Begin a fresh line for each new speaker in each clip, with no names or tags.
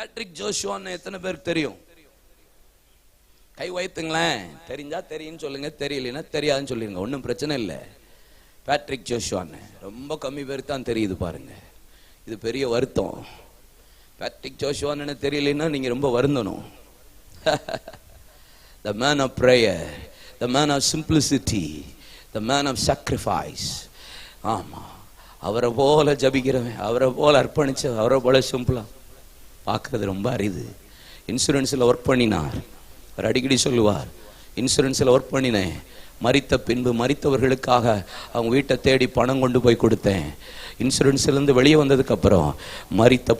Patrick ஜோஷுவான்னு எத்தனை பேருக்கு தெரியும்? கை வைத்துங்களேன். தெரிஞ்சா தெரியும்னு சொல்லுங்க தெரியலனா தெரியாதுன்னு சொல்லிருங்க. ஒன்றும் பிரச்சனை இல்லை. பேட்ரிக் ஜோஷுவான்னு ரொம்ப கம்மி பேருக்கு தான் தெரியுது பாருங்க. இது பெரிய வருத்தம். பேட்ரிக் ஜோஷுவான்னு தெரியலன்னா நீங்கள் ரொம்ப வருந்தணும். The man of prayer the man of simplicity the man of sacrifice ஆமாம் அவரை போல ஜபிக்கிறவன் அவரை போல அர்ப்பணிச்சு அவரை போல சிம்பிளா பார்க்கறது ரொம்ப அரிது. இன்சூரன்ஸில் ஒர்க் பண்ணினார். அவர் அடிக்கடி சொல்லுவார் இன்சூரன்ஸில் ஒர்க் பண்ணினேன். மறித்த பின்பு மறித்தவர்களுக்காக அவங்க வீட்டை தேடி பணம் கொண்டு போய் கொடுத்தேன். இன்சூரன்ஸ்லேருந்து வெளியே வந்ததுக்கு அப்புறம்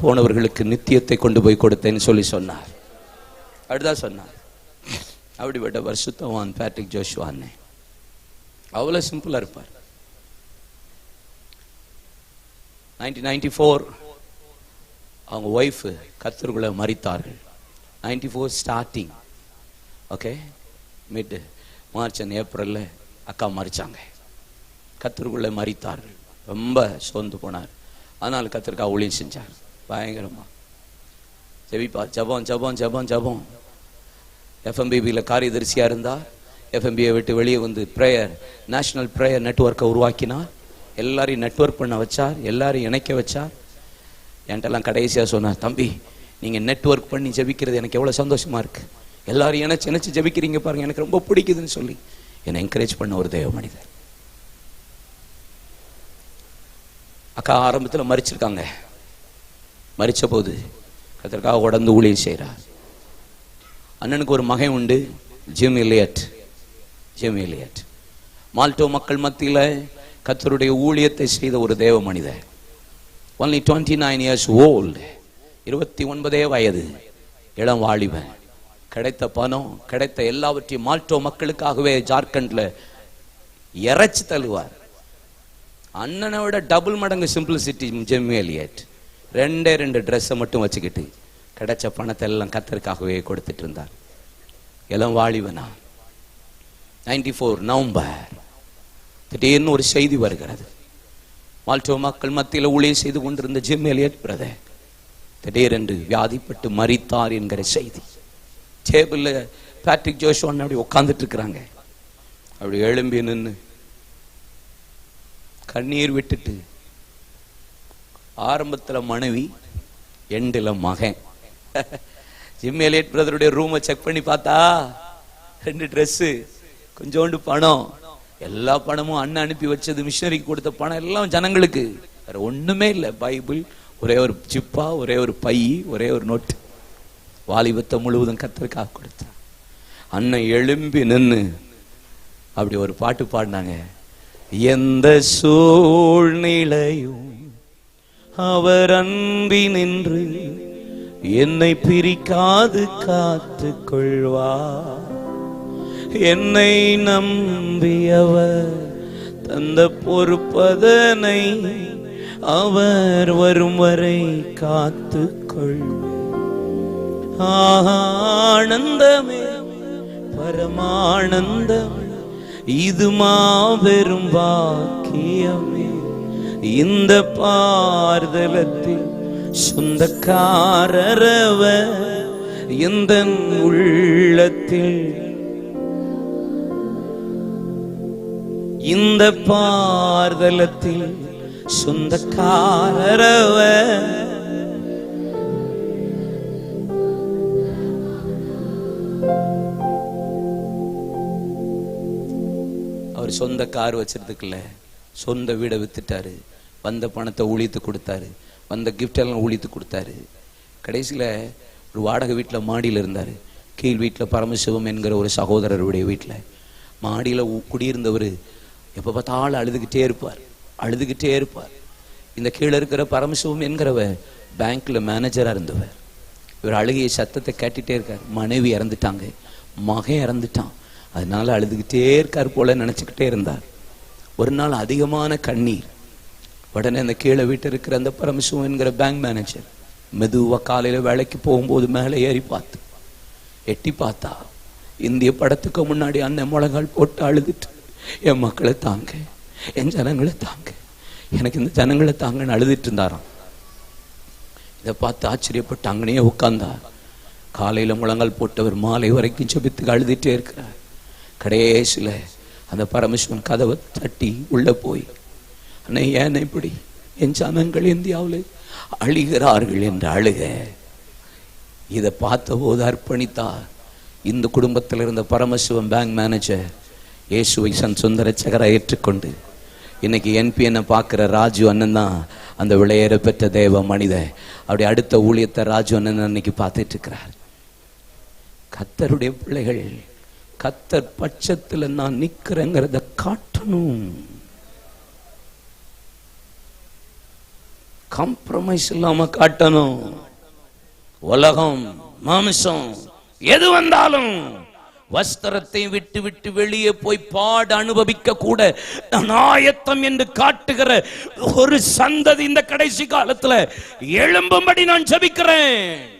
போனவர்களுக்கு நித்தியத்தை கொண்டு போய் கொடுத்தேன்னு சொல்லி சொன்னார். அப்படிதான் சொன்னார். அப்படிப்பட்ட வருஷத்தவான் பேட்ரிக் ஜோஷுவான்னு அவ்வளோ சிம்பிளாக இருப்பார். நைன்டீன் நைன்டி ஃபோர் அவங்க ஒய்ஃபு கத்தருக்குள்ளே மறித்தார்கள் ninety four starting okay mid March and ஏப்ரலில் அக்கா மறிச்சாங்க கத்தருக்குள்ளே மறித்தார்கள் ரொம்ப சோர்ந்து போனார். அதனால் கத்திருக்கா ஊழியம் செஞ்சார். பயங்கரமாக ஜெபிப்பா. ஜபம் ஜபம் ஜபம் ஜபம். எஃப்எம்பிபியில் காரியதரிசியாக இருந்தார் எஃப்எம்பியை விட்டு வெளியே வந்து ப்ரேயர் நேஷனல் ப்ரேயர் நெட்வொர்க்கை உருவாக்கினார். எல்லாரையும் நெட்வொர்க் பண்ண வச்சார். எல்லாரையும் இணைக்க வச்சார். என்கிட்டலாம் கடைசியாக சொன்னார் தம்பி நீங்கள் நெட்வொர்க் பண்ணி ஜெபிக்கிறது எனக்கு எவ்வளோ சந்தோஷமா இருக்கு. எல்லாரும் இணைச்சு இணைச்சு ஜெபிக்கிறீங்க பாருங்க எனக்கு ரொம்ப பிடிக்குதுன்னு சொல்லி என்னை என்கரேஜ் பண்ண ஒரு தேவ மனிதர். அக்கா ஆரம்பத்தில் மறிச்சிருக்காங்க. மறித்த போது அதற்காக உடந்து ஊழியம் செய்கிறார். அண்ணனுக்கு ஒரு மகன் உண்டு Jim Elliot Jim Elliot Malto மக்கள் மத்தியில் கத்தருடைய ஊழியத்தை செய்த ஒரு தேவ மனிதர். Only twenty nine years old இருபத்தி ஒன்பதே வயது. இளம் வாலிபன். கிடைத்த பணம் கிடைத்த எல்லாவற்றையும் மால்டோ மக்களுக்காகவே ஜார்க்கண்டில் இறைச்சி தள்ளுவார். அண்ணனை விட டபுள் மடங்கு சிம்பிளிசிட்டி ஜெம்மியலியட் ரெண்டே ரெண்டு ட்ரெஸ்ஸை மட்டும் வச்சுக்கிட்டு கிடைச்ச பணத்தை எல்லாம் கத்தருக்காகவே கொடுத்துட்டு இருந்தார். இளம் வாலிபனா? Ninety four November. திடீர்னு ஒரு செய்தி வருகிறது. மால்டோ மக்கள் மத்தியில் ஊழியம் செய்து கொண்டிருந்த ஜிம் எலியட் பிரதர் திடீரென்று வியாதிப்பட்டு மறித்தார் என்கிற செய்தி. டேபிளில் பேட்ரிக் ஜோஷோன் அப்படி உட்காந்துட்டு இருக்கிறாங்க. அப்படி எழும்பி நின்று கண்ணீர் விட்டுட்டு ஆரம்பத்தில் மனைவி எண்டில் மகன். ஜிம் எலியட் பிரதருடைய ரூமை செக் பண்ணி பார்த்தா ரெண்டு ட்ரெஸ்ஸு கொஞ்சோண்டு பணம் எல்லா பணமும் அண்ணன் அனுப்பி வச்சது மிஷினரிக்கு கொடுத்த பணம் எல்லாம் ஜனங்களுக்கு. வேற ஒண்ணுமே இல்லை. பைபிள் ஒரே ஒரு சிப்பா ஒரே ஒரு பை ஒரே ஒரு நோட்டு. வாலிபத்தை முழுவதும் கத்தருக்காக கொடுத்தான். அண்ணன் எழும்பி நின்று அப்படி ஒரு பாட்டு பாடினாங்க. எந்த சூழ்நிலையும் அவர் அன்பி நின்று என்னை பிரிக்காது காத்து கொள்வார் என்னை நம்பியவர் தந்த பொறுப்பதனை அவர் வரும் வரை காத்து ஆனந்தமே பரமானந்தம் இது மாபெரும் வாக்கியமே இந்த பார்தலத்தில் சொந்தக்காரரவ எந்த உள்ளத்தில் இந்த பார்தலத்தில் சொந்தக்காரரவ அவர் சொந்த கார் வச்சிருந்துக்கல சொந்த வீடை வித்துட்டாரு. வந்த பணத்தை ஒழித்து கொடுத்தாரு. வந்த கிஃப்ட் எல்லாம் ஒழித்து கொடுத்தாரு. கடைசியில் ஒரு வாடகை வீட்டில் மாடியில் இருந்தார். கீழ் வீட்டில் பரமசிவம் என்கிற ஒரு சகோதரருடைய வீட்டில் மாடியில் குடியிருந்தவர் எப்போ பார்த்தாலும் அழுதுகிட்டே இருப்பார். அழுதுகிட்டே இருப்பார். இந்த கீழே இருக்கிற பரமசிவம் என்கிறவர் பேங்க்கில் மேனேஜராக இருந்தவர். இவர் அழுகிய சத்தத்தை கேட்டுகிட்டே இருக்கார். மனைவி இறந்துட்டாங்க. மகன் இறந்துட்டான். அதனால அழுதுகிட்டே இருக்கார் போல நினச்சிக்கிட்டே இருந்தார். ஒரு நாள் அதிகமான கண்ணீர். உடனே அந்த கீழே வீட்டு இருக்கிற அந்த பரமசிவம் என்கிற பேங்க் மேனேஜர் மெதுவாக காலையில் வேலைக்கு போகும்போது மேலே ஏறி பார்த்து எட்டி பார்த்தா இந்திய படத்துக்கு முன்னாடி அண்ணன் முழங்கால் போட்டு அழுதுட்டு என் மக்களை தாங்க. என் ஜனங்களை தாங்க. எனக்கு இந்த ஜனங்களை தாங்கன்னு அழுதுட்டு இருந்தாராம். இதை பார்த்து ஆச்சரியப்பட்டு அங்கனே உட்கார்ந்தா காலையில முழங்கால் போட்டவர் மாலை வரைக்கும் செபித்துக்கு அழுதுட்டே இருக்கிறார். கடைசியில் அந்த பரமேஸ்வரன் கதவை தட்டி உள்ள போய் அண்ணே ஏன் இப்படி? என் ஜனங்கள் இந்தியாவில் அழுகிறார்கள் என்று அழுக. இதை பார்த்த போது அர்ப்பணித்தார். இந்த குடும்பத்தில் இருந்த பரமசிவம் பேங்க் மேனேஜர் இயேசுவை சன் சுந்தரச்சகரை ஏற்றுக்கொண்டு இன்னைக்கு என்பிஎன்னை பார்க்குற ராஜு அண்ணன் தான் அந்த விளையேற பெற்ற தேவ மனித அப்படி அடுத்த ஊழியத்தை ராஜு அண்ணன் அன்னைக்கு பார்த்துட்டு இருக்கிறார். கத்தருடைய பிள்ளைகள் கத்தர் பட்சத்தில் நான் நிற்கிறேங்கிறத காட்டணும். காம்ப்ரமைஸ் இல்லாம காட்டணும். உலகம் மாமிசம் எது வந்தாலும் வஸ்திரத்தை விட்டு விட்டு வெளியே போய் பாட அனுபவிக்க கூட நாயத்தம் என்று காட்டுகிற ஒரு சந்ததி இந்த கடைசி காலத்துல எழும்பும்படி நான் ஜபிக்கிறேன்.